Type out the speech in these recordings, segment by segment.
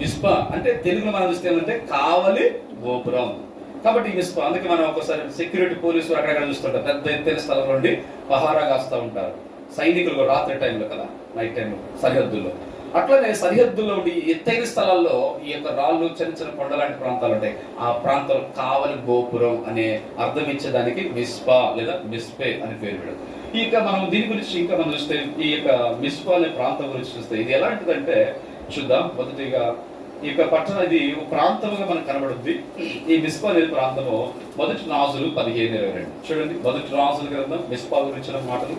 మిస్ప అంటే తెలుగులో మనం చూస్తే ఏమంటే కావలి గోపురం. కాబట్టి మిస్ప మిస్పా అందుకే మనం ఒకసారి సెక్యూరిటీ పోలీసులు అక్కడక్కడ చూస్తుంటారు. పెద్ద ఎత్తైన స్థలంలో ఉండి పహారా కాస్తూ ఉంటారు. సైనికులు కూడా రాత్రి టైంలో కదా నైట్ టైంలో సరిహద్దుల్లో. అట్లనే సరిహద్దుల్లో ఉండి ఎత్తైన స్థలాల్లో ఈ యొక్క రాళ్ళు చిన్న చిన్న కొండ లాంటి ప్రాంతాలు ఉంటాయి. ఆ ప్రాంతం కావలి గోపురం అనే అర్థం ఇచ్చేదానికి మిస్పా లేదా మిస్పే అని పేరు పెడతాం ఇక మనం దీని గురించి ఇంకా మనం చూస్తే ఈ యొక్క మిస్పా అనే ప్రాంతం గురించి చూస్తే ఇది ఎలాంటిదంటే చూద్దాం. మొదటిగా ఈ యొక్క పట్టణం ఇది ప్రాంతముగా మనకు కనబడుద్ది. ఈ మిస్పా అనే ప్రాంతము మొదటి రాజులు పదిహేను ఇరవై రెండు. చూడండి మొదటి రాజుల గ్రంథం మిస్పా గురించిన మాటలు.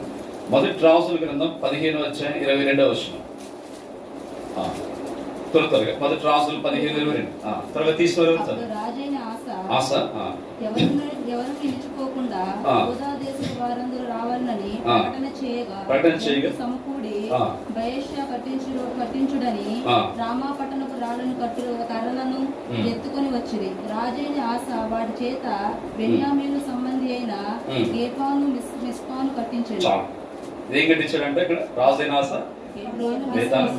మొదటి రాజుల గ్రంథం పదిహేను వచ్చాయి ఇరవై రెండవ వచ్చిన త్వర త్వరగా. మొదటి రాజులు పదిహేను ఇరవై రెండు. ఆ, త్వరగా రాజైన ఆశ వారందరూ రావాలని. ప్రకటన చేయగా సమకూడి. ఎత్తుకొని వచ్చింది రాజైన ఆశ వాడి చేత బెన్యామీను సంబంధి అయిన. గేపాను మిస్ మిస్పాను కట్టించాడు చాలు. ఏం కట్టించాడంటే ఇక్కడ? రాజైన ఆశ?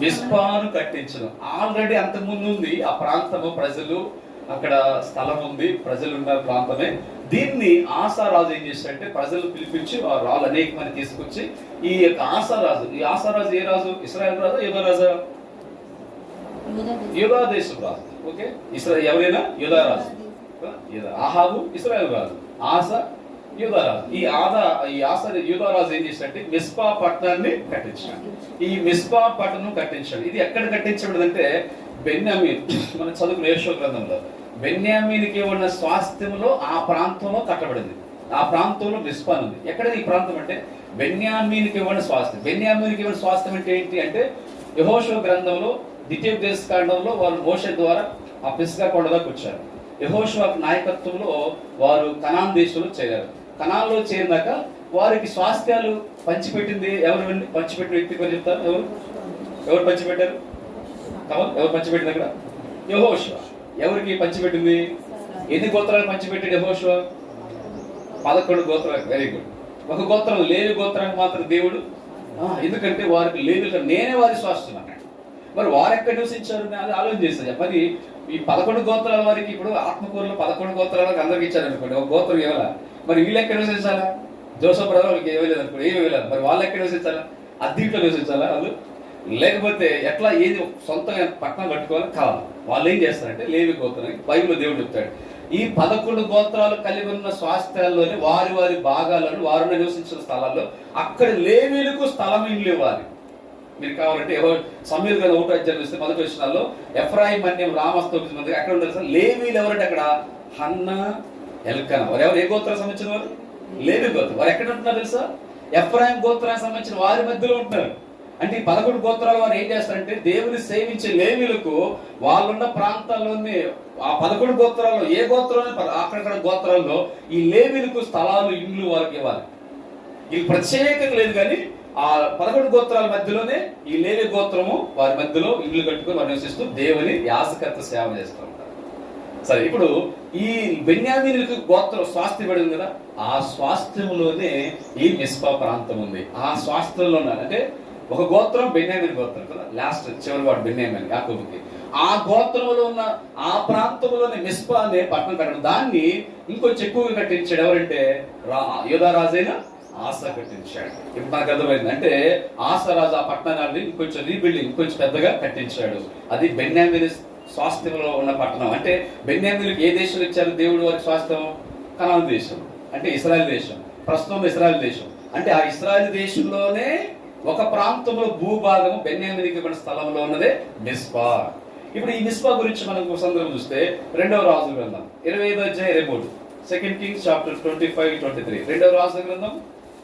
మిస్పాను కట్టించడం ఆల్రెడీ అంతకుముందు ఉంది. ఆ ప్రాంతము ప్రజలు అక్కడ స్థలం ఉంది. ప్రజలు ఉన్న ప్రాంతమే. దీన్ని ఆశారాజు ఏం చేశాడంటే ప్రజలు పిలిపించి ఆ రాళ్ళు అనేక మంది తీసుకొచ్చి ఈ యొక్క ఆశారాజు ఈ ఆశారాజు ఏ రాజు? ఇస్రాయల్ రాజు యోధా రాజా? యోధా దేశం. రాజు. ఓకే? ఇస్రాయల్ ఎవరైనా? యోధా రాజు. ఆహాబు ఇస్రాయల్ రాజు. ఆశ యూదారాజు ఈ ఆదా ఈ ఆశ యూదారాజు ఏం చేశాడంటే మిస్పా పట్టణాన్ని కట్టించాడు. ఈ మిస్పా పట్టణం కట్టించాడు. ఇది ఎక్కడ కట్టించబడింది అంటే బెన్యామీన్ మనం చదువుకున్న యేషో గ్రంథంలో. బెన్యామీనికి ఉన్న స్వాస్థ్యంలో ఆ ప్రాంతంలో కట్టబడింది. ఆ ప్రాంతంలో మిస్పాన్ ఉంది. ఎక్కడ ఈ ప్రాంతం అంటే? బెన్యామీనికి ఇవ్వని స్వాస్థ్యం. బెన్యామీనికి ఇవ్వని స్వాస్థ్యం అంటే ఏంటి అంటే యహోషో గ్రంథంలో ద్వితీయోపదేశ కాండంలో వాళ్ళు మోష ద్వారా ఆ పిస్గా కొండలోకి వచ్చారు. యహోషో నాయకత్వంలో వారు కనాన్ దేశంలో చేరారు. కనాన్లో చేరినాక వారికి స్వాస్థ్యాలు పంచిపెట్టింది ఎవరు పంచిపెట్టిన వ్యక్తి పేరు చెప్తారు? ఎవరు? ఎవరు పంచిపెట్టారు? ఎవరు పంచిపెట్టింది అక్కడ? యహోష ఎవరికి పంచిపెట్టింది? ఎన్ని గోత్రాలు పంచిపెట్టాడు యహోషువ? పదకొండు గోత్రాలు. వెరీ గుడ్ ఒక గోత్రం లేని గోత్రానికి మాత్రం దేవుడు ఎందుకంటే వారికి లేదు నేనే వారి స్వాస్థ్యం మరి వారు ఎక్కడ నివసించారు అది ఆలోచన చేస్తారు మరి ఈ పదకొండు గోత్రాల వారికి ఇప్పుడు ఆత్మకూరులో పదకొండు గోత్రాలకు అందరికి ఇచ్చారనుకోండి ఒక గోత్రం ఇవ్వాలా? మరి వీళ్ళు ఎక్కడ నివసించాలా? జోసఫ్ బ్రదర్ వాళ్ళకి ఇవ్వలేదు అనుకోండి. ఏమి ఇవ్వలేదు. మరి వాళ్ళు ఎక్కడ నివసించాలా? అద్దీంట్లో నివసించాలా వాళ్ళు? లేకపోతే ఎట్లా ఏది సొంతంగా పక్కన కట్టుకోవాలి కావాలి. వాళ్ళు ఏం చేస్తారంటే లేవి గోత్రానికి బైబిల్ దేవుడు చెప్తాడు. ఈ పదకొండు గోత్రాలు కలిగి ఉన్న స్వాస్థ్యాల్లోని వారి వారి భాగాలను వారు నివసించిన స్థలాల్లో అక్కడ లేవీలకు స్థలం ఇల్లు ఇవ్వాలి మీరు కావాలంటే ఎవరు సమీర్ గారు ఒకటి అధ్యాయం మొదటి వచ్చినాల్లో ఎఫ్రాయిం అన్యం రామస్తోపి మంది ఎక్కడ ఉండాలి లేవీలు ఎవరంటే అక్కడ? హన్న ఎల్కన. వారు ఎవరు? ఏ గోత్రం సంబంధించిన వారు? లేవి గోత్రం. వారు ఎక్కడ ఉంటున్నారు తెలుసా? ఎఫ్రాయిం గోత్రానికి సంబంధించిన వారి మధ్యలో ఉంటున్నారు. అంటే ఈ పదకొండు గోత్రాల వారు ఏం చేస్తారంటే దేవుని సేవించే లేవీలకు వాళ్ళున్న ప్రాంతాల్లోని ఆ పదకొండు గోత్రాల్లో ఏ గోత్రంలో అక్కడక్కడ గోత్రాల్లో ఈ లేవీలకు స్థలాలు ఇండ్లు వారికి ఇవ్వాలి. ఇది ప్రత్యేకంగా లేదు కానీ ఆ పదకొండు గోత్రాల మధ్యలోనే ఈ లేవి గోత్రము వారి మధ్యలో ఇల్లు కట్టుకొని వారు నివసిస్తూ దేవుని యాసకర్త సేవ చేస్తూ ఉంటారు. సరే ఇప్పుడు ఈ బెన్యామీనులకు గోత్రం స్వాస్థ్యం పడింది కదా? ఆ స్వాస్థ్యంలోనే ఈ మిస్పా ప్రాంతం ఉంది. ఆ స్వాస్థ్యంలోనే అంటే ఒక గోత్రం బెన్యామిన్ గోత్రం కదా? లాస్ట్ చివరి వాడు బెన్యామిన్ యాకోబుకి. ఆ గోత్రంలో ఉన్న ఆ ప్రాంతంలోని మిస్పా అనే పట్టణం కట్టడం. దాన్ని ఇంకొంచెం ఎక్కువగా కట్టించాడు ఎవరంటే? రా యోధారాజైన ఆశ కట్టించాడు. ఇప్పుడు నాకు అర్థమైంది. అంటే ఆశరాజు ఆ పట్టణాన్ని ఇంకొంచెం రీబిల్డింగ్ ఇంకొంచెం పెద్దగా కట్టించాడు. అది బెన్యామిన్ స్వాస్థ్యంలో ఉన్న పట్టణం. అంటే బెన్యామిన్కి ఏ దేశం ఇచ్చారు దేవుడు వారి స్వాస్థ్యం? కనాన్ దేశం. అంటే ఇస్రాయల్ దేశం. ప్రస్తుతం ఇస్రాయల్ దేశం. అంటే ఆ ఇస్రాయల్ దేశంలోనే ఒక ప్రాంతంలో భూభాగం బెన్యామినికి ఇవ్వబడిన స్థలంలో ఉన్నదే మిస్పా ఇప్పుడు ఈ మిస్పా గురించి మనం సందర్భం చూస్తే రెండవ రాజు గ్రంథం ఇరవై ఐదు అధ్యాయ ఇరవై మూడు second Kings chapter twenty five twenty three రెండవ రాజు గ్రంథం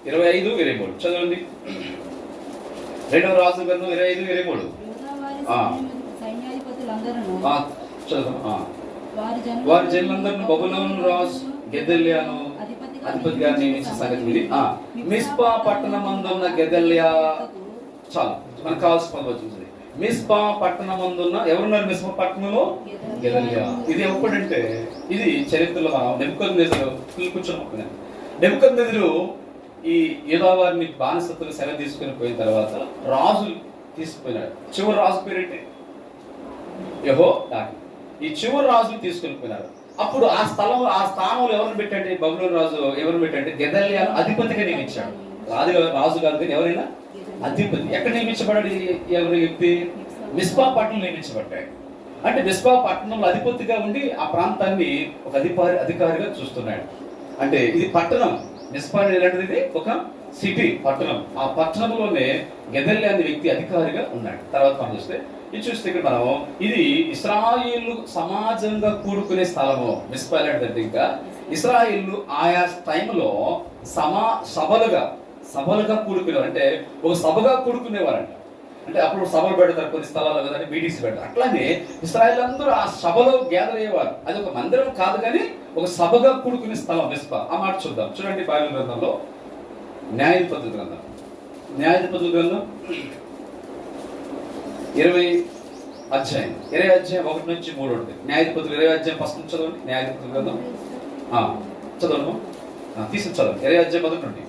ఇరవై ఐదు ఇరవై మూడు. చదవండి. రెండవ రాజు గ్రంథం ఇరవై ఐదు ఇరవై మూడు. చదువు వారి జనులందరిని బబులోను రాజు గెదల్యాను అధిపతిగా అధిపతిగా నియమించిన సంగతి ఇది. ఆ, మిస్పా పట్టణమందున్న గెదల్యా. చాలు మనకు కావాల్సిన పని వచ్చింది మిస్పా పట్టణమందున్న ఎవరున్నారు మిస్పా పట్టణంలో? గెదల్యా. ఇది ఎప్పుడంటే ఇది చరిత్రలో మనం నెప్పుకొందెదురు కూర్చొని నిధులు ఈ యోధావారిని బానిసత్తులు సెల తీసుకుని పోయిన తర్వాత రాజు తీసుకుపోయినాడు. చివరి రాజు పేరేంటి? యహో దాని ఈ చివరి రాజులు తీసుకుని పోయినారు. అప్పుడు ఆ స్థలం ఆ స్థానంలో ఎవరిని పెట్టండి? బబులోని రాజు ఎవరిని పెట్టండి? గెదల్యాను అధిపతిగా నియమించాడు. రాజు రాజు కాదు కానీ ఎవరైనా? అధిపతి. ఎక్కడ నియమించబడాడు ఎవరి వ్యక్తి మిస్పా పట్టణం నియమించబడ్డాడు. అంటే మిస్పా పట్టణంలో అధిపతిగా ఉండి ఆ ప్రాంతాన్ని ఒక అధికారి అధికారిగా చూస్తున్నాడు. అంటే ఇది పట్టణం. మిస్పా అనేది ఎలాంటిది ఇది? ఒక సిటీ పట్టణం. ఆ పట్టణంలోనే గెదల్లి వ్యక్తి అధికారిగా ఉన్నాడు. తర్వాత మనం చూస్తే ఇది చూస్తే ఇక్కడ మనము ఇది ఇస్రాయిల్ సమాజంగా కూడుకునే స్థలము. మిస్పా ఇంకా. ఇస్రాయిల్ ఆయా టైంలో సమా సభలుగా సభలుగా కూడుకునేవారు. అంటే ఒక సభగా కూడుకునేవారంట. అంటే అప్పుడు సభలు పెడతారు కొన్ని స్థలాల్లో కదండి మీటింగ్స్ పెడతారు. అట్లానే ఇస్రాయల్ అందరూ ఆ సభలో గ్యాదర్ అయ్యేవారు. అది ఒక మందిరం కాదు కానీ ఒక సభగా కూడుకునే స్థలం మిస్ప. ఆ మాట చూద్దాం. చూడండి బైబిల్ గ్రంథంలో న్యాయాధిపతుల గ్రంథం. న్యాయాధిపతుల గ్రంథం? ఇరవై అధ్యాయం. ఇరవై అధ్యాయం ఒకటి నుంచి మూడు ఉంటుంది. న్యాయాధిపతులు ఇరవై అధ్యాయం ఫస్ట్ నుంచి చదవండి. న్యాయాధిపతుల ఆ, చదవను తీసుకుని చదవండి. ఇరవై అధ్యాయం మొదటి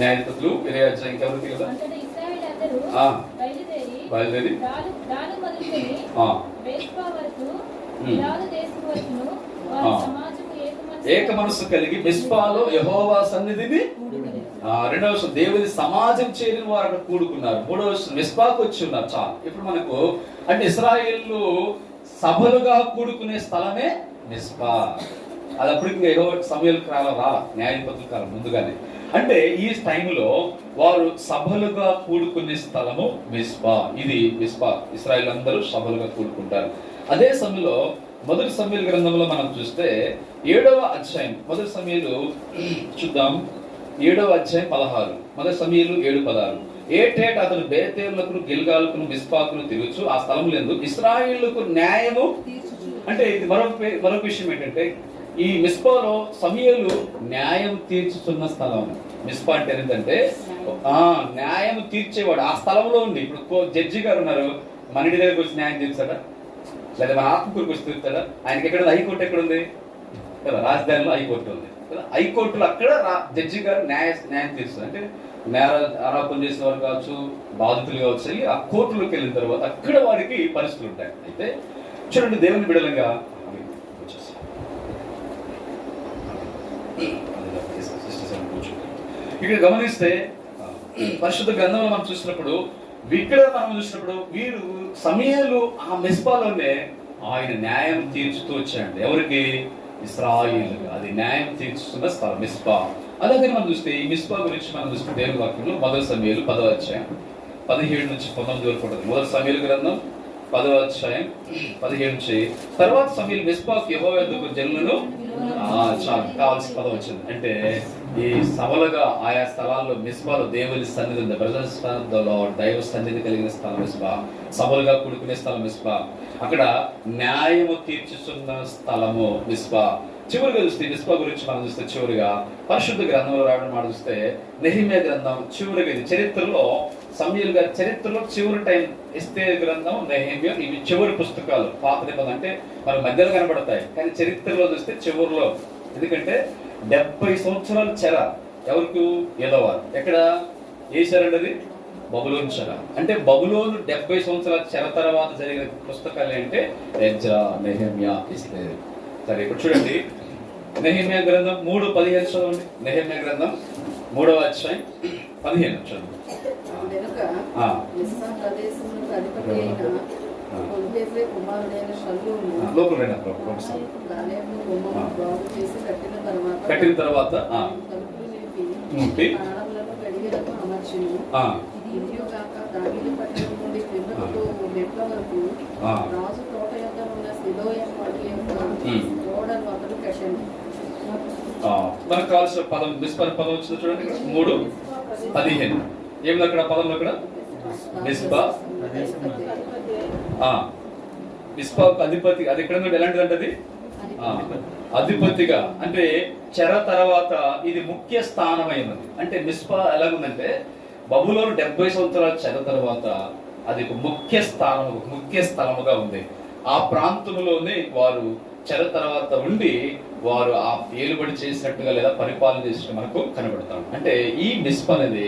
న్యాయాధిపతులు ఇరవై అధ్యాయం ఇంకెవరికి కదా. బయలుదేరి ఆ, ఏక మనసు కలిగి మిస్పాలో యహోవా సన్నిధిని రెండవ విషయం దేవుని సమాజం చేరిన వారు అక్కడ కూడుకున్నారు. మూడవ విషయం మిస్పాకు వచ్చి ఉన్నారు చాలు. ఇప్పుడు మనకు అంటే ఇస్రాయేళ్ళు సభలుగా కూడుకునే స్థలమే మిస్పా. అది అప్పుడు ఏదో సమయాల కాలం రాల న్యాయపతుల కాలం ముందుగానే. అంటే ఈ టైంలో వారు సభలుగా కూడుకునే స్థలము మిస్పా. ఇది మిస్పా. ఇస్రాయిల్ అందరూ సభలుగా కూడుకుంటారు. అదే సమయంలో మొదటి సమయాల గ్రంథంలో మనం చూస్తే ఏడవ అధ్యాయం. మొదటి సమయాలు చూద్దాం. ఏడవ అధ్యాయం పదహారు. మొదటి సమయాలు ఏడు పదహారు. ఏటేట అతను బేతేర్లకు గిల్గాలకు మిస్పాకును తిరుగుచు ఆ స్థలం లేదు ఇస్రాయిళ్ళకు న్యాయము అంటే ఇది మరొక మరొక విషయం ఏంటంటే ఈ మిస్పాలో సమయలు న్యాయం తీర్చుతున్న స్థలం. మిస్పా అంటే ఏంటంటే ఆ న్యాయం తీర్చేవాడు ఆ స్థలంలో ఉంది ఇప్పుడు కో- జడ్జి గారు ఉన్నారు. మన ఇంటి దగ్గరకు వచ్చి న్యాయం తీర్చాడా? లేదా మన ఆత్మకూరుకు వచ్చి తీర్చాడా ఆయనకి ఎక్కడ హైకోర్టు ఎక్కడ ఉంది కదా రాజధానిలో హైకోర్టు ఉంది. కదా హైకోర్టులో అక్కడ జడ్జి గారు న్యాయ న్యాయం తీరుస్తారు అంటే నేర ఆరోపణ చేసిన వారు కావచ్చు బాధితులు కావచ్చు వెళ్ళి ఆ కోర్టులోకి వెళ్ళిన తర్వాత అక్కడ వారికి పరిస్థితులు ఉంటాయి. అయితే చూడండి దేవుని బిడలంగా ఇక్కడ గమనిస్తే పరిశుద్ధ గ్రంథంలో మనం చూసినప్పుడు ఇక్కడ మనం చూసినప్పుడు వీరు సమయాలు ఆ మెస్పాలోనే ఆయన న్యాయం తీర్చుతూ వచ్చాడు ఎవరికి? ఇస్రాయిల్ అది న్యాయం తీర్చుతున్న స్థలం మిస్పా. అలాగే మనం చూస్తే ఈ మిస్పా గురించి మనం చూస్తే దేవుని వాక్యంలో మొదటి సమయాలు పదవ అధ్యాయం. పదిహేడు నుంచి పంతొమ్మిది వరకు ఉంటుంది. మొదటి సమయాలు గ్రంథం పదవ అధ్యాయం పదిహేడు నుంచి. తర్వాత సమయాలు మిస్పాకి యహో ఎందుకు జనులను కావాల్సిన పదం వచ్చింది. అంటే ఈ సభలుగా ఆయా స్థలాల్లో మిస్బాలో దేవుని సన్నిధి ఉంది. బ్రదర్స్ దైవ సన్నిధి కలిగిన స్థలం మిస్బా సభలుగా కూడుకునే స్థలం మిస్బా. అక్కడ న్యాయము తీర్చుతున్న స్థలము మిస్బా. చివరిగా చూస్తే మిస్బా గురించి మనం చూస్తే చివరిగా పరిశుద్ధ గ్రంథంలో రావడం మనం చూస్తే నెహిమే గ్రంథం చివరిగా ఇది చరిత్రలో సమయల్ గారి చరిత్రలో చివరి టైం ఇస్తే గ్రంథం నెహిమ్య ఇవి చివరి పుస్తకాలు. పాత నిబంధన అంటే మన మధ్యలో కనబడతాయి. కానీ చరిత్రలో చూస్తే చివరిలో. ఎందుకంటే డెబ్బై సంవత్సరాల చెర ఎవరికి? ఏదోవారు. ఎక్కడ? వేశారండి అది బబులోని చెర అంటే బబులోను డెబ్బై సంవత్సరాల చెర తర్వాత జరిగిన పుస్తకాలు ఏంటంటే ఎజ్రా నెహమ్యా ఇస్తే సరే ఇప్పుడు చూడండి. నెహమ్యా గ్రంథం మూడు పదిహేను చదవండి. నెహమ్యా గ్రంథం మూడవ అధ్యాయం పదిహేను చేసి కట్టిన తర్వాత పట్టణం నుండి క్రిందకు మెట్ల వరకు రాజు తోట యొక్క ఉన్న యొక్క మనకు కావాల్సిన పదం మిస్పర్ పదం వచ్చింది చూడండి ఇక్కడ. మూడు పదిహేను. ఏమిది అక్కడ పదంలో అక్కడ? మిస్బా. ఆ, అధిపతి. అది ఎక్కడ ఎలాంటిది అంటే అధిపతిగా. అంటే చెర తర్వాత ఇది ముఖ్య స్థానమైనది. అంటే మిస్పా ఎలాగుందంటే బబులోను డెబ్బై సంవత్సరాల చెర తర్వాత అది ఒక ముఖ్య స్థానం ఒక ముఖ్య స్థలముగా ఉంది. ఆ ప్రాంతంలోనే వారు చెర తర్వాత ఉండి వారు ఆ ఏలుబడి చేసినట్టుగా లేదా పరిపాలన చేసినట్టు మనకు కనబడతాం. అంటే ఈ మిస్ప అనేది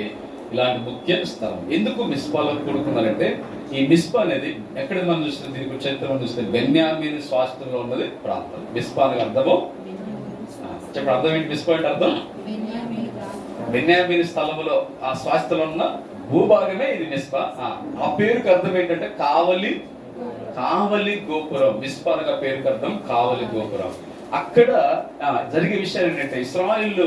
ఇలాంటి ముఖ్య స్థలం. ఎందుకు మిస్పాలో కూడుకున్నారంటే ఈ మిస్పా అనేది ఎక్కడ మనం చూస్తే దీని గురించి చరిత్ర చూస్తే బెన్యామీన్ స్వాస్థ్యంలో ఉన్నది ప్రాంతం. మిస్పా అనేది అర్థము? చెప్పండి అర్థం ఏంటి? మిస్పా అంటే అర్థం? బెన్యామీన్ స్థలములో ఆ స్వాస్థ్యంలో ఉన్న భూభాగమే ఇది మిస్పా. ఆ, పేరుకి అర్థం ఏంటంటే కావలి కావలి గోపురం. మిస్పా అనగా పేరుకి అర్థం కావలి గోపురం. అక్కడ ఆ, జరిగే విషయాలు ఏంటంటే ఇస్రాయిల్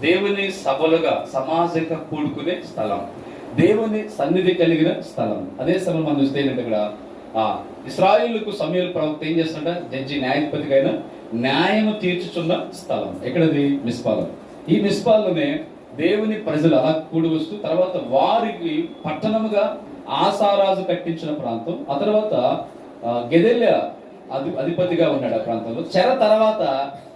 దేవుని సభలుగా సమాజంగా కూడుకునే స్థలం. దేవుని సన్నిధి కలిగిన స్థలం. అదే స్థలం మనం చూస్తే ఏంటంటే ఇక్కడ ఆ ఇస్రాయిల్కు సమీర ప్రవక్త ఏం చేస్తుంట జడ్జి న్యాయాధిపతికైనా న్యాయము తీర్చుచున్న స్థలం. ఎక్కడది? మిస్పాలం. ఈ మిస్పాల్లోనే దేవుని ప్రజలు అలా కూడి వస్తూ తర్వాత వారికి పట్టణముగా ఆసారాజు కట్టించిన ప్రాంతం ఆ తర్వాత గెదెల్య అధి అధిపతిగా ఉన్నాడు ఆ ప్రాంతంలో. చెర తర్వాత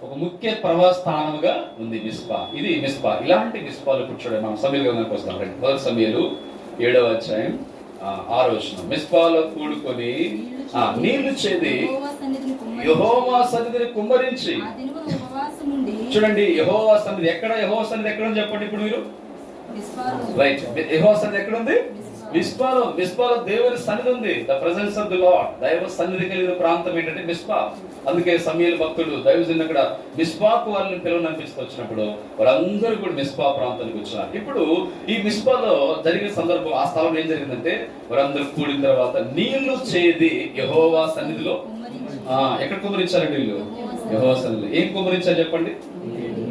ఒక ముఖ్య ప్రవాస స్థానముగా ఉంది మిస్పా. ఇది మిస్పా. ఇలాంటి మిస్పాలు కూర్చోండి మనం సమీల గ్రంథానికి వస్తాం రండి. మొదటి సమయాలు ఏడవ అధ్యాయం మిస్పాలో కూడుకొని నీళ్ళు చేది యెహోవా సన్నిధిని కుమ్మరించి, చూడండి యహోవా సన్నిధి ఎక్కడ? యహోవా సన్నిధి ఎక్కడ ఉంది చెప్పండి ఇప్పుడు మీరు? రైట్ యహోవా సన్నిధి ఎక్కడ ఉంది మిస్పాలో మిస్పాలో దేవుని సన్నిధి ఉంది. The presence of the Lord దైవ సన్నిధి కలిగిన ప్రాంతం ఏంటంటే మిస్పా. అందుకే సమీల భక్తుడు దైవజన్ అక్కడ మిస్పాకు వాళ్ళని పిలువనిపిస్తూ వచ్చినప్పుడు వారందరూ కూడా మిస్పా ప్రాంతానికి వచ్చినారు. ఇప్పుడు ఈ మిస్పాలో జరిగిన సందర్భం ఆ స్థలంలో ఏం జరిగిందంటే వారందరూ కూడిన తర్వాత నీళ్ళు చేది యహోవా సన్నిధిలో. ఎక్కడ కుమ్మరించారండి వీళ్ళు యహోవా ఏం కుమరించారు చెప్పండి?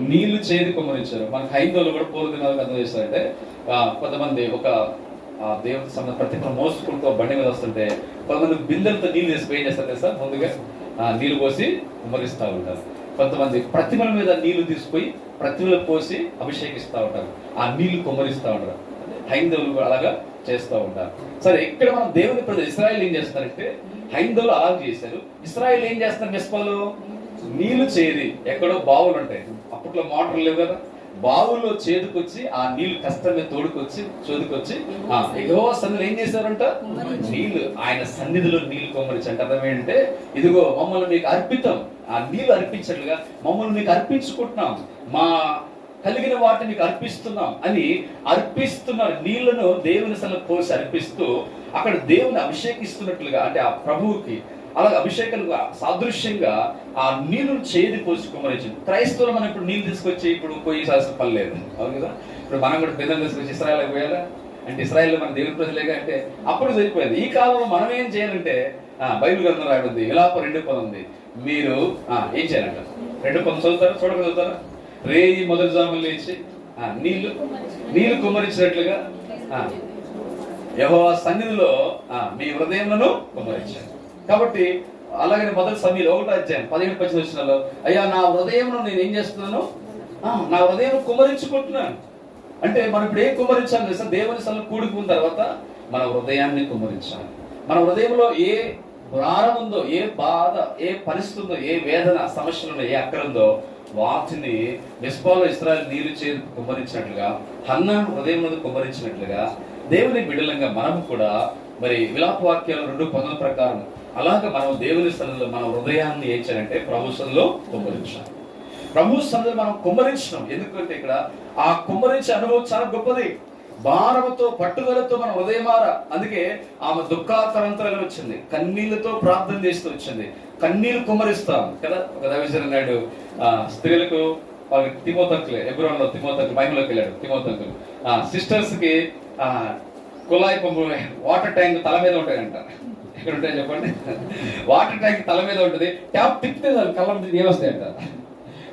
నీళ్ళు చేది కుమరించారు మన హైందవులు కూడా పూర్వ దినాలకు అర్థం చేస్తారంటే కొంతమంది ఒక ఆ దేవుడి ప్రతి ఒక్కరు మోసుకుంటూ బండి మీద వస్తుంటే కొంతమంది బిందెలతో నీళ్ళు వేసి ఏం చేస్తారు తెలుసా? ముందుగా ఆ, నీళ్ళు పోసి కుమరిస్తూ ఉంటారు. కొంతమంది ప్రతిమల మీద నీళ్ళు తీసుకుపోయి ప్రతిమలు పోసి అభిషేకిస్తూ ఉంటారు. ఆ నీళ్ళు కుమరిస్తూ ఉంటారు. హైందవులు అలాగా చేస్తూ ఉంటారు. సరే ఇక్కడ మనం దేవుని ప్రజలు ఇస్రాయల్ ఏం చేస్తారంటే హైందవులు అలా చేశారు. ఇస్రాయల్ ఏం చేస్తారు మిస్పాలు? నీళ్ళు చేరి ఎక్కడో బావులు ఉంటాయి. అప్పట్లో మోటార్లు లేవు కదా. బావుల్లో చేదుకొచ్చి ఆ నీళ్ళు కష్టమే తోడుకొచ్చి చోదుకొచ్చి ఆ ఎగవ సన్నిధిలో ఏం చేశారంట? నీళ్ళు ఆయన సన్నిధిలో నీళ్ళు కొమ్మరించి అంటే అర్థం ఏంటంటే ఇదిగో మమ్మల్ని మీకు అర్పితం. ఆ నీళ్ళు అర్పించట్లుగా. మమ్మల్ని మీకు అర్పించుకుంటున్నాం. మా కలిగిన వాటిని మీకు అర్పిస్తున్నాం అని అర్పిస్తున్నారు నీళ్ళను దేవుని సల పోసి అర్పిస్తూ అక్కడ దేవుని అభిషేకిస్తున్నట్లుగా అంటే ఆ ప్రభువుకి అలాగే అభిషేకంగా సాదృశ్యంగా ఆ నీళ్ళు చేది పోసి కుమరించింది క్రైస్తవులు మనం ఇప్పుడు నీళ్ళు తీసుకొచ్చి ఇప్పుడు పోయి సాల్సిన పని లేదు. అవును కదా? ఇప్పుడు మనం కూడా బిందెలు తీసుకొచ్చి ఇస్రాయల్ పోయాలా? అంటే ఇస్రాయల్ మన దేవుని ప్రజలేగా అంటే అప్పుడు సరిపోయింది. ఈ కాలంలో మనం ఏం చేయాలంటే ఆ, బైబిల్ గ్రంథం రాయబడింది. ఇలా రెండు పదం ఉంది. మీరు ఆ, ఏం చేయాలంట రెండు పదం చదువుతారా? చూడక చదువుతారా? రేయి మొదటి జాములు లేచి ఆ, నీళ్ళు నీళ్ళు కుమ్మరించినట్లుగా ఆ, సన్నిధిలో ఆ, మీ హృదయంలో కుమ్మరించారు కాబట్టి అలాగే మొదటి సమయంలో ఒకటో అధ్యాయం పదిహేను పచ్చిన వచ్చినాలో అయ్యా నా హృదయంలో నేను ఏం చేస్తున్నాను నా హృదయం కుమ్మరించుకుంటున్నాను. అంటే మనం ఇప్పుడు ఏం కుమరించాలి తెలుసా? దేవుని సలు కూడుకున్న తర్వాత మన హృదయాన్ని కుమరించాలి మన హృదయంలో ఏ భారం ఉందో ఏ బాధ ఏ పరిస్థితి ఉందో ఏ వేదన సమస్యలు ఉందో ఏ అక్కర ఉందో వాటిని నిస్పాలో ఇస్రాయల్ నీరు చే కుమ్మరించినట్లుగా హన్న హృదయం నుండి కుమ్మరించినట్లుగా దేవుని బిడ్డలంగా మనము కూడా మరి విలాప వాక్యాలు రెండు పనుల ప్రకారం అలాగ మనం దేవుని స్థలంలో మన హృదయాన్ని ఏం చేయాలంటే ప్రభు సన్నిధిలో కుమ్మరించాలి ప్రభు సన్నిధిలో మనం కుమ్మరించినాం ఎందుకంటే ఇక్కడ ఆ కుమ్మరించే అనుభవం చాలా గొప్పది. భారముతో పట్టుదలతో మన హృదయమార అందుకే ఆమె దుఃఖాతరంతరంగా వచ్చింది. కన్నీళ్ళతో ప్రార్థన చేస్తూ వచ్చింది. కన్నీళ్ళు కుమ్మరిస్తాం. కదా? ఒక దైవజన నాయుడు ఆ, స్త్రీలకు వాళ్ళకి తిమోతంకులే ఎబ్రోన్లో తిమోతంకులు మహిమలోకి వెళ్ళాడు తిమోతంకులు ఆ సిస్టర్స్కి ఆ కుళాయి పంపు వాటర్ ట్యాంక్ తల మీద ఉంటాయంట. ఎక్కడ ఉంటాయి చెప్పండి. వాటర్ ట్యాంక్ తల మీద ఉంటుంది. ట్యాప్ తిప్పితే చాలు కళ్ళ మీద వస్తాయంట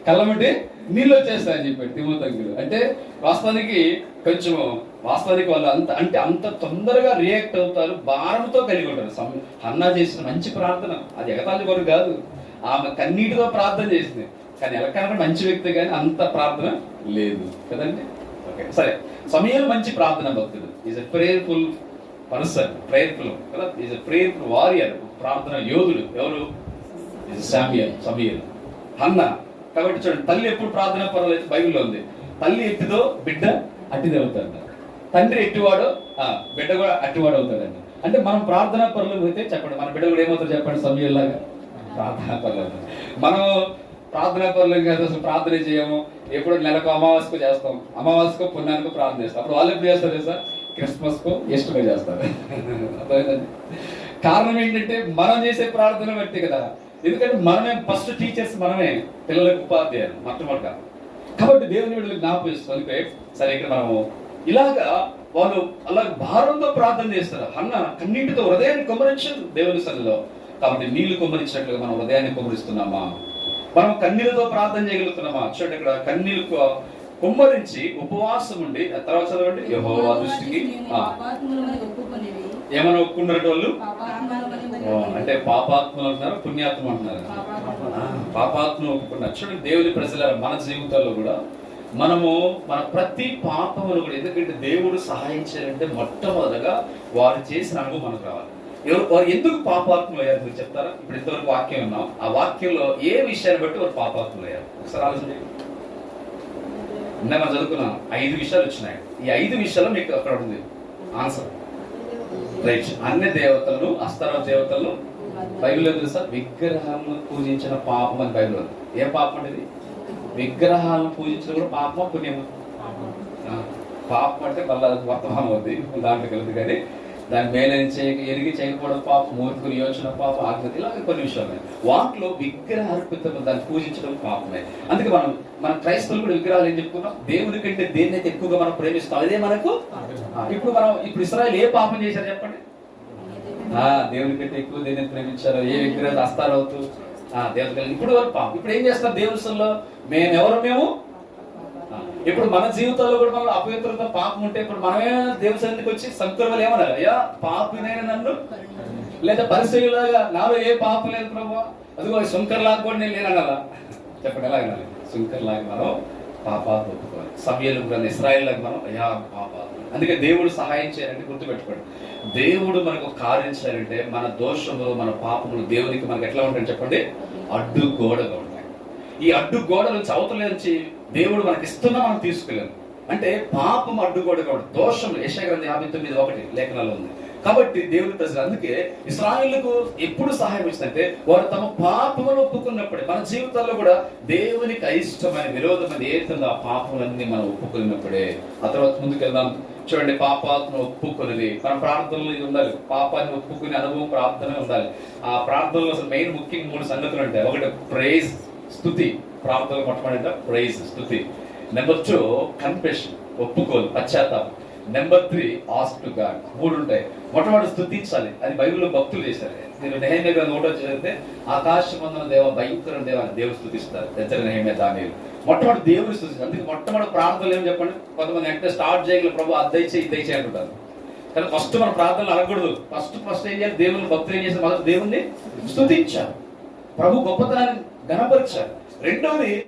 కళ్ళమంటే నీళ్ళు వచ్చేస్తాయని చెప్పాడు తిమోతంకులు. అంటే వాస్తవానికి కొంచెం వాస్తవానికి వాళ్ళు అంత అంటే అంత తొందరగా రియాక్ట్ అవుతారు భారంతో కలిగి ఉంటారు. సమ్- హన్నా చేసిన మంచి ప్రార్థన. అది ఎగతాళి కొరకు కాదు. ఆమె కన్నీటితో ప్రార్థన చేసింది. కానీ ఎలకన్నా మంచి వ్యక్తి కానీ అంత ప్రార్థన లేదు. కదండి? ఓకే సరే. సమయం మంచి ప్రార్థన భక్తుడు. Is a prayerful person prayerful కదా? ఈజ్ ఎ ప్రేయర్ఫుల్ వారియర్ ప్రార్థన యోధుడు. ఎవరు? శామియల్ సమీయల్. అన్న కాబట్టి చూడండి తల్లి ఎప్పుడు ప్రార్థన పర్వాలేదు బైబిల్లో ఉంది. తల్లి ఎట్టిదో బిడ్డ అట్టిది అవుతాడు తండ్రి ఎట్టివాడో ఆ, బిడ్డ కూడా అట్టివాడు అవుతాడండి అంటే మనం ప్రార్థన పరులు అయితే చెప్పండి మన బిడ్డ కూడా ఏమవుతారు చెప్పండి సమయంలాగా ప్రార్థన పనులు మనం ప్రార్థన పనులు కాదు అసలు ప్రార్థన చేయము. ఎప్పుడు నెలకు అమావాస్యకు చేస్తాం. అమావాస్యకు పుణ్యానికి ప్రార్థన చేస్తాం. అప్పుడు వాళ్ళు ఎప్పుడు చేస్తారు సార్ క్రిస్మస్ ఇష్టమే చేస్తారు? అర్థమైందండి? కారణం ఏంటంటే మనం చేసే ప్రార్థన బట్టి కదా. ఎందుకంటే మనమే ఫస్ట్ టీచర్స్ మనమే పిల్లలకు ఉపాధ్యాయులు మొట్టమొదట. కాబట్టి దేవుని వీళ్ళకి జ్ఞాపకం సరే ఇక్కడ మనము ఇలాగా వాళ్ళు అలా భారంతో ప్రార్థన చేస్తారు. అన్న కన్నీటితో హృదయాన్ని కుమ్మరించారు దేవుని సన్నిలో కాబట్టి నీళ్ళు కుమరించినట్లుగా మనం హృదయాన్ని కుమరిస్తున్నామా మనం కన్నీళ్ళతో ప్రార్థన చేయగలుగుతున్నామా? చూడండి ఇక్కడ కన్నీళ్ళు కుమ్మరించి ఉపవాసం ఉండి తర్వాత చదవండి యెహోవా దృష్టికి. ఏమైనా ఒప్పుకున్నట్టు వాళ్ళు? అంటే పాపాత్ములు అంటున్నారు పుణ్యాత్మ అంటున్నారు. పాపాత్మ ఒప్పుకున్నారు. చూడండి దేవుని ప్రజల మన జీవితాల్లో కూడా మనము మన ప్రతి పాపమును కూడా ఎందుకంటే దేవుడు సహాయం చేయాలంటే మొట్టమొదటగా వారు చేసిన అనుభవం మనకు రావాలి. ఎవరు వారు ఎందుకు పాపాత్ములు అయ్యారు? మీరు చెప్తారా? ఇప్పుడు ఇంతవరకు వాక్యం ఉన్నాం ఆ వాక్యంలో ఏ విషయాన్ని బట్టి వారు పాపాత్ములు అయ్యారు? ఒకసారి ఆలోచన ఇందాక మనం చదువుకున్నాం ఐదు విషయాలు వచ్చినాయి. ఈ ఐదు విషయాలు మీకు అక్కడ ఉంది ఆన్సర్. రైట్. అన్ని దేవతలను అస్తర దేవతలను బైబిల్ తెలుసా? విగ్రహాలను పూజించిన పాపం అని బైబిల్ ఉంది. ఏ పాపం అనేది విగ్రహాలను పూజించడం కూడా పాపమా పుణ్యమా? పాపం. అంటే మళ్ళీ వర్తమానం అవుద్ది. దాంట్లో కలుగుతుంది కానీ దాని మేలని చేయక ఎరిగి చేయకపోవడం పాపం మూర్ఖులు యోచన పాపం ఆకృతి ఇలాగ కొన్ని విషయాలు ఉన్నాయి. వాటిలో విగ్రహ అర్పితం దాన్ని పూజించడం పాపమే. అందుకే మనం మన క్రైస్తవులు కూడా విగ్రహాలు ఏం చెప్పుకున్నాం? దేవుని కంటే దేన్నైతే ఎక్కువగా మనం ప్రేమిస్తాం అదే మనకు? ఇప్పుడు మనం ఇప్పుడు ఇస్రాయల్ ఏ పాపం చేశారు చెప్పండి? ఆ దేవుని కంటే ఎక్కువ దేన్ని ప్రేమించారు ఏ విగ్రహాలు అస్తారవుతూ ఆ దేవతలు ఇప్పుడు వరకు పాపం. ఇప్పుడు ఏం చేస్తారు దేవుని మేము ఎవరు మేము? ఇప్పుడు మన జీవితాల్లో కూడా మనం అపవిత్రత పాపం ఉంటే ఇప్పుడు మనమే దేవుని సన్నిధికి వచ్చి సంకురవలు ఏమన్నారు అయ్యా పాపినైనా నన్ను? లేదా పరిస్థితులాగా నాలో ఏ పాపం లేదు ప్రభు? అదిగో శంకర్ లాగా కూడా నేను లేనన్నారా చెప్పండి ఎలా వినాలి? శంకర్ లాగా మనం పాపాలు ఒప్పుకోవాలి సమయాలు కూడా ఇస్రాయల్ లాగా మనం అయ్యా పాపాలు అందుకే దేవుడు సహాయం చేయాలంటే గుర్తుపెట్టుకోండి. దేవుడు మనకు కార్యం చేయాలంటే మన దోషములు మన పాపములు దేవునికి మనకు ఎట్లా ఉంటాయని చెప్పండి? అడ్డు గోడగా ఉంటాయి. ఈ అడ్డు గోడ నుంచి అవతల నుంచి దేవుడు మనకి ఇస్తున్నా మనం తీసుకెళ్ళాం అంటే పాపం అడ్డుకోడు కాబట్టి దోషం యశగ్రంథ యాభై తొమ్మిది ఒకటి లేఖనాలు ఉంది. కాబట్టి దేవుని ప్రజలు అందుకే ఇస్రాయిల్కు ఎప్పుడు సహాయం ఇస్తుందంటే వారు తమ పాపమును ఒప్పుకున్నప్పుడే. మన జీవితాల్లో కూడా దేవునికి అయిష్టమైన విరోధమైన ఏతుందో ఆ పాపములన్నీ మనం ఒప్పుకున్నప్పుడే. ఆ తర్వాత ముందుకెళ్దాం. చూడండి పాపాత్మ ఒప్పుకునేది. మన ప్రార్థనలు ఇది ఉండాలి. పాపాన్ని ఒప్పుకునే అనుభవం ప్రార్థన ఉండాలి. ఆ ప్రార్థనలో అసలు మెయిన్ ముఖ్యంగా మూడు సంగతులు ఉంటాయి. ఒకటి ప్రేజ్ స్థుతి ప్రార్థనలు మొట్టమొదటి ప్రైజ్ స్థుతి నెంబర్ టూ కన్ఫెషన్ ఒప్పుకోలు పశ్చాత్తాపం. Number three ask to God మూడు ఉంటాయి. మొట్టమొదటి స్థుతించాలి అది బైబిల్లో భక్తులు చేశారు. నేను నెహమ్య నోట్ ఒకటో చదివితే ఆకాశమందున దేవ భయంకర దేవ అని దేవుడు స్థుతిస్తారు దగ్గర నెహమ్య దాని మొట్టమొదటి దేవుడు స్థుతిస్తారు అందుకే మొట్టమొదటి ప్రార్థనలు ఏం చెప్పండి? కొంతమంది అంటే స్టార్ట్ చేయగల ప్రభు అద్దయిచే ఇద్దయిచే అంటుంటారు. కానీ ఫస్ట్ మన ప్రార్థనలు అడగకూడదు. ఫస్ట్ ఫస్ట్ ఏం చేయాలి? దేవుని భక్తులు ఏం చేశారు? మొదటి దేవుణ్ణి స్థుతించారు ప్రభు గొప్పతనాన్ని గణపరిచారు. రెండవది